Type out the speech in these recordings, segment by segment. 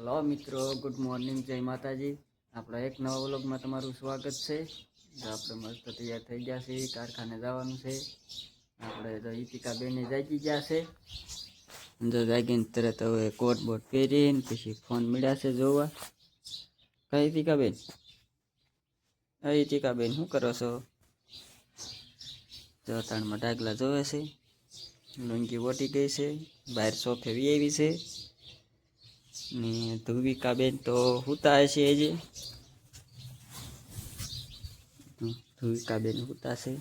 Hello મિત્રો good morning જય માતાજી. આપણા એક નવા વ્લોગમાં તમારું સ્વાગત છે. આપણે મસ્ત તૈયાર થઈ ગયા છે કારખાને જવાનું છે. આપણે તો ઈતિકા બેને જાગી ગયા છે. જો જાગીને તરત હવે કોટ બોટ પહેરીને પછી ફોન મળ્યા છે જોવા. કઈ ઈતિકા બેન. ઈતિકા બેન, શું કરો છો? જો તાણમાં ડાગલા જોવે છે. લુંગી વટી ગઈ છે. બહાર સોફે વી આવી છે. ને ધુવિકા બેન તો હુતા હશે જ ધુવિકા બેન હુતા છે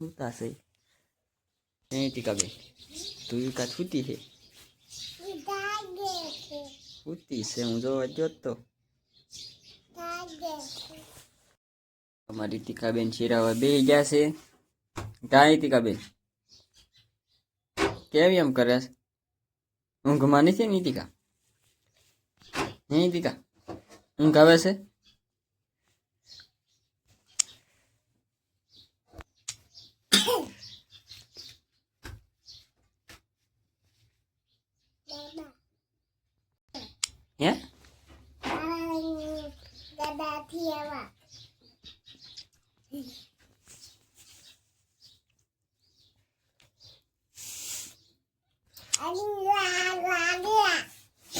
હુતા છે એ ટીકા બેન, ધ્રુવિકા છૂટી છે. હુતી છે હું જોવા જોતો અમારી ટીકાબેન શિરાવા બે ગયા છે. ગાય ટીકાબેન કેવી એમ કરે છે? ઊંઘમાં નથી નીતિકા? નીતિકા ઊંઘ આવે છે? હે?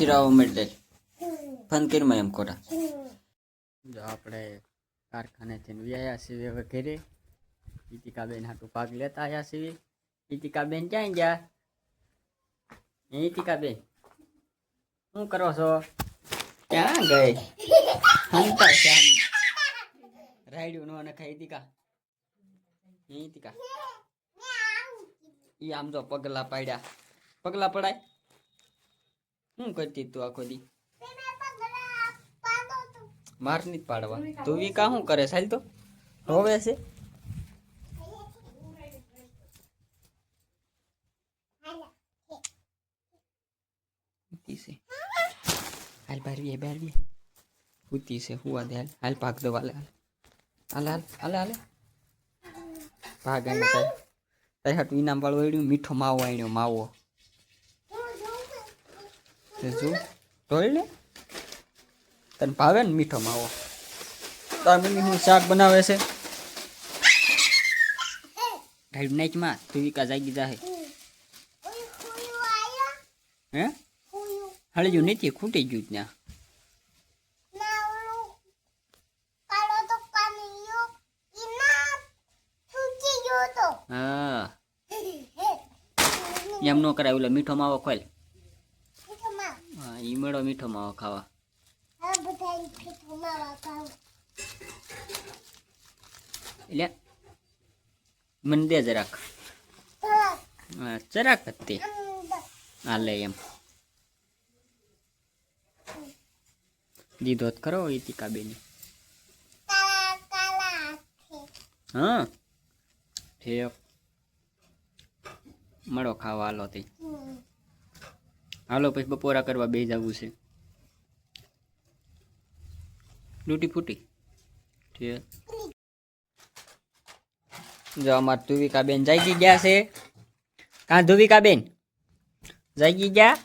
શિરાવા મળે ફન કરીમાં એમ કોટા જો આપણે કારખાનેથી વ્યાયા છીએ હવે ઘરે. ઈતિકાબેન હાટું ભાગ લેતા આવ્યા છીએ ઈતિકાબેન ક્યાં ગયા? એ ઈતિકાબેન? શું કરો છો? ક્યાં ગઈ? હંતા શ્યામ. રાયડું નો નખાય દીકા એ દીકા ઈ આમ જો પગલા પાડ્યા. પગલા પડાય? શું કરતી તું આખો દી? માર નહીં પાડવા તું વી કા શું કરે? સાલ તો રોવે છે? હાલ બારવીએ બારવીએ. ઉતી છે હુવા દે હાલ. હાલ ભાગ દો હાલ હાલ. હાલ હાલ હાલ ભાગ આને તારે તારી વિનામ વાળું મીઠો માવો આણ્યો માવો. જો ઢોળ લે. તને ભાવે ને મીઠો માવો. તાર મમ્મી હું શાક બનાવે છે? ઢાઈ નાચમાં તું વિકા જાગી જાહે. હે? હળજુ નથી, ખૂટી ગયું ત્યાં. હા. એમ નો કરાય, ઓલો મીઠો માવો ખોલ. મેળો મીઠો માવો ખાવા. એટલે મને દે જરાક. જરાક. તે હાલે એમ. દીધો ખરો ઈતિકા બેની હા. ઠીક. મળો ખાવા હાલો તે. હાલો, પછી બપોરા કરવા બે જવું છે. લૂટી ફૂટી? જો અમાર ધુવિકા બેન જાગી ગયા છે. કાં ધુવિકા બેન જાગી ગયા?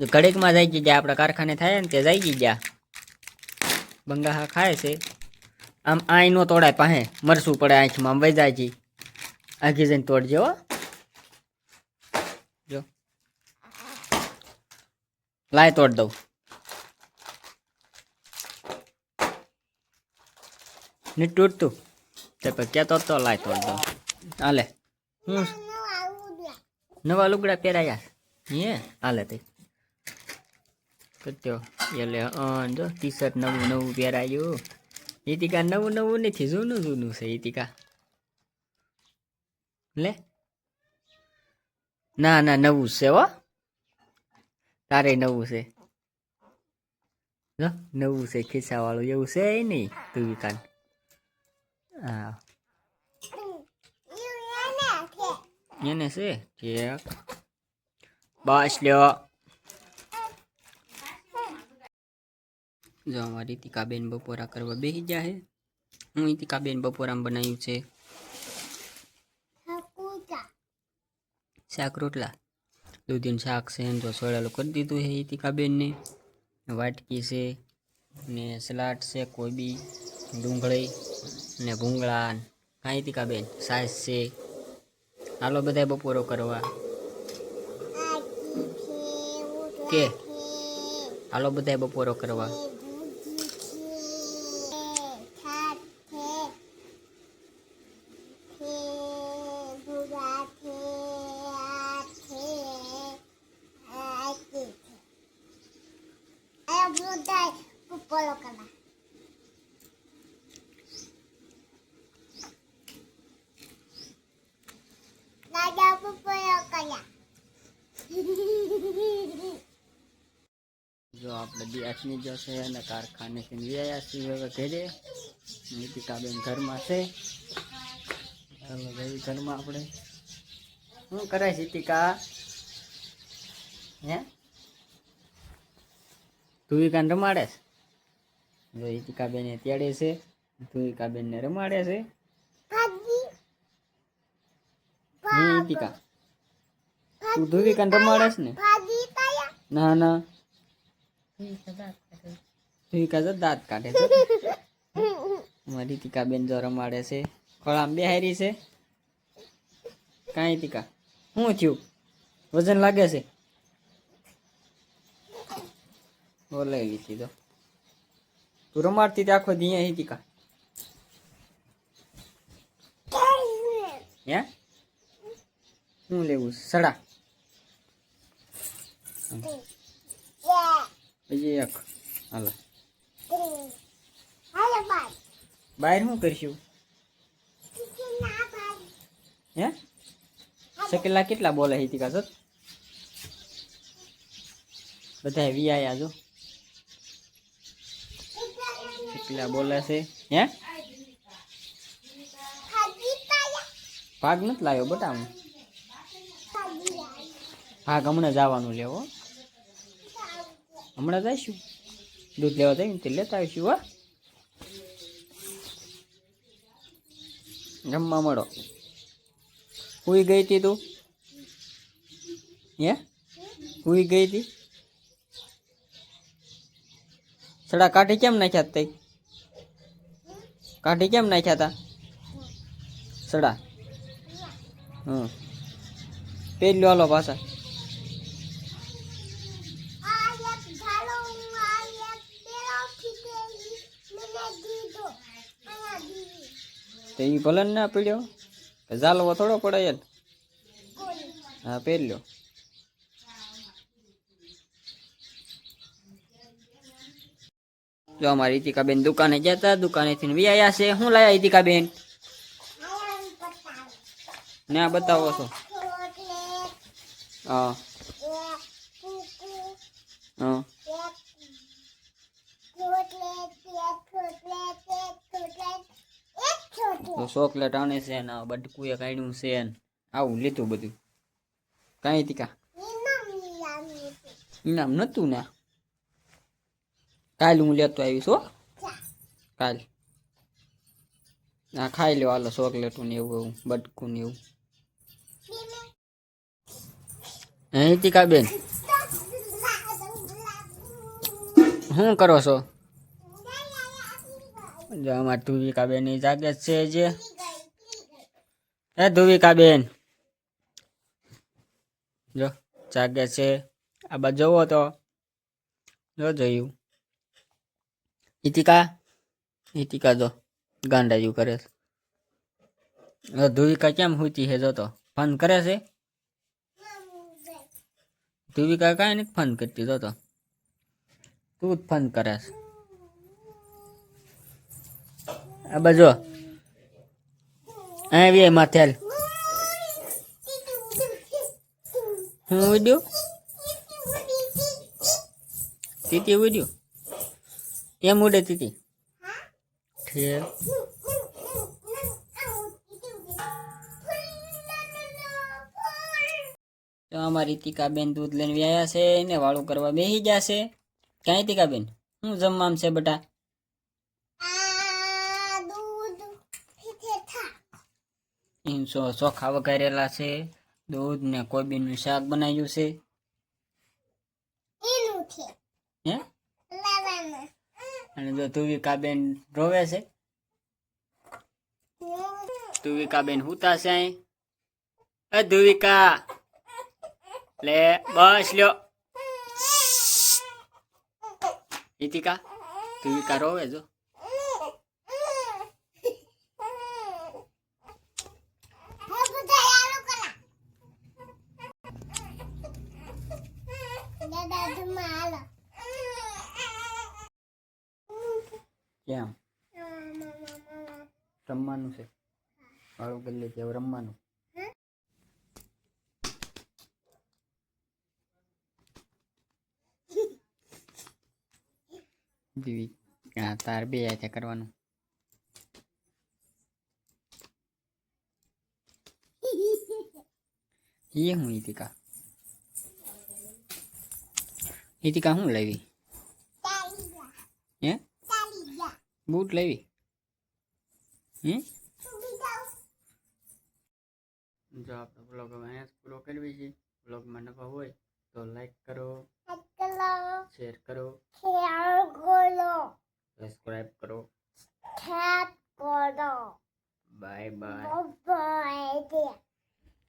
જો ઘડીકમાં જાગી ગયા, આપણા કારખાને થાય ને તે જાગી ગયા. બંગાહા ખાય છે. આમ આઈ નો તોડાય પાસે મરસું પડે આંખમાં છે આખી જઈને તોડજો હો. લાય તોડ દઉં. ની તૂટતું. તે પછી કહેતો તો લાય તોડ દઉં. હાલે. હું નવા લુગડા પહેરાયા. હે? હાલે તે. કત્યો એટલે જો ટી શર્ટ નવું નવું પહેરાયું. ઈતિકા નવું નવું નથી જૂનું જૂનું છે ઈતિકા. લે. ના ના નવું છે હો. તારે નવું છે. નવું છે ખિસ્સાવાળું. એવું છે નહીં તું વિકાન હા. એને છે ઠીક બસ લ્યો. જો અમારી ટીકાબેન બપોરા કરવા બેસી ગયા છે હું ટીકાબેન બપોરામાં બનાવ્યું છે. શાક રોટલા. દૂધીનું શાક છે એમ જો સોળેલું કરી દીધું છે ઈતિકાબેનને વાટકી છે ને સલાડ છે કોબી ડુંગળી ને ભૂંગળા કાંઈ ઈતિકાબેન સાસ છે. હાલો બધા બપોરો કરવા. કે? હાલો બધા બપોરો કરવા. જો આપણે જશે અને કારખાનેથી વ્યાયા છીએ હવે નીતિકાબેન ઘરમાં છે ચાલો ભાઈ ઘરમાં આપણે શું કરે છે નીતિકા હે ધુવિકાને રમાડે છે જો ઈતિકાબેન તેડે છે ધુવિકાબેનને રમાડે ઈતિકા તું ધુવિકાને રમાડે છે ને ના ના ધુવિકા જો દાંત કાઢે છે? અમારી ટીકા બેન જો રમાડે છે. ખોળામાં બેહારી છે. કાંઈ ટીકા? શું થયું? વજન લાગે છે? ઓ લઈ લીધી. તો તું રમાડતી હતી આખો દી અહીં ટીકા. હે? શું લેવું? સડા. Yeah. હજી એક. હાલો. બહાર શું કરશું? હે? સકેલા કેટલા બોલે છે ટીકા સર બધા વિયાયા જો. કેટલા બોલે છે. હે? ભાગ નથી લાવ્યો બટા ભાગ હમણાં જવાનું લેવો હમણાં જઈશું. દૂધ લેવા જઈને તે લેતા આવીશું, હા. જમવા મળો. હુઈ ગઈ હતી તું? હે? હુઈ ગઈ હતી? સડા કાઢી કેમ નાખ્યા તઈ? કાઢી કેમ નાખ્યા તા? સડા. હમ. પેલું હાલો પાછા. તો એ ભલે ના પીડ્યો. ઝાલવો થોડો પડે યાર હા પહેરી લ્યો. જો અમારી ઇતિકાબેન દુકાને જતા દુકાનેથી વી આવ્યા છે. શું લાયા ઇતિકાબેન ને બતાવો છો. હા. હા એક ચોકલેટ એક ચોકલેટ એક ચોકલેટ એક તો ચોકલેટ આણે છે ને બટકુએ કાઢ્યું છે ને આવું લીધું બધું. કાંઈ તીકા ઇનામ નહોતું ને? કાલ હું લેતો આવીશ હો. કાલ. ના ખાઈ લ્યો હાલો ચોકલેટું ને એવું એવું, બટકું ને એવું. હે ઈતિકાબેન શું કરો છો? જો અમારે ધુવિકાબેનની જાગે છે જે. હે ધુવિકાબેન જો જાગે છે. આ બાજુ જોવો તો. જો જોયું. ઈતિકા? ઇતિકા જો, ગાંડા જેવું કરે છે. ધુવિકા કેમ હુતી છે જોતો ફન કરે છે? ધુવિકા કાંઈ નથી ફન કરતી જોતો તું જ ફન કરે છે. આ બાજુ અહીં વે માથેલ હું ઉડ્યું? તીતી વીડિયો એમ ઉડે તીતી ઠીક તો અમારી ટીકાબેન દૂધ લઈને વ્યાયા છે ને વાળું કરવા બેસી જશે. ક્યાંય ટીકાબેન? શું જમવામાં છે બટા. એમ ચોખા વઘારેલા છે. દૂધ ને કોબીનું શાક બનાવ્યું છે. હે? અને જો તુવિકાબેન રોવે છે. તુવિકાબેન હુતા છે અહીં. ધુવિકા લે બસ લ્યો. ઇતિકા તુવિકા રોવે જો હું બધા યારો કરા દાદા તમે હાલો કેમ રમવાનું છે વાળું કરી લે હવે રમવાનું દીવી હા તાર બે હાથે કરવાનું એ હું ઈતિકા ઈતિકા શું લેવી? હે? બૂટ લેવી? હમ? જો આપણે બ્લોગ અહીંયા પૂરો કરવી છે બ્લોગમાં નવા હોય તો લાઈક કરો શેર કરો સબસ્ક્રાઈબ કરો. ખેત બાય બાય બાય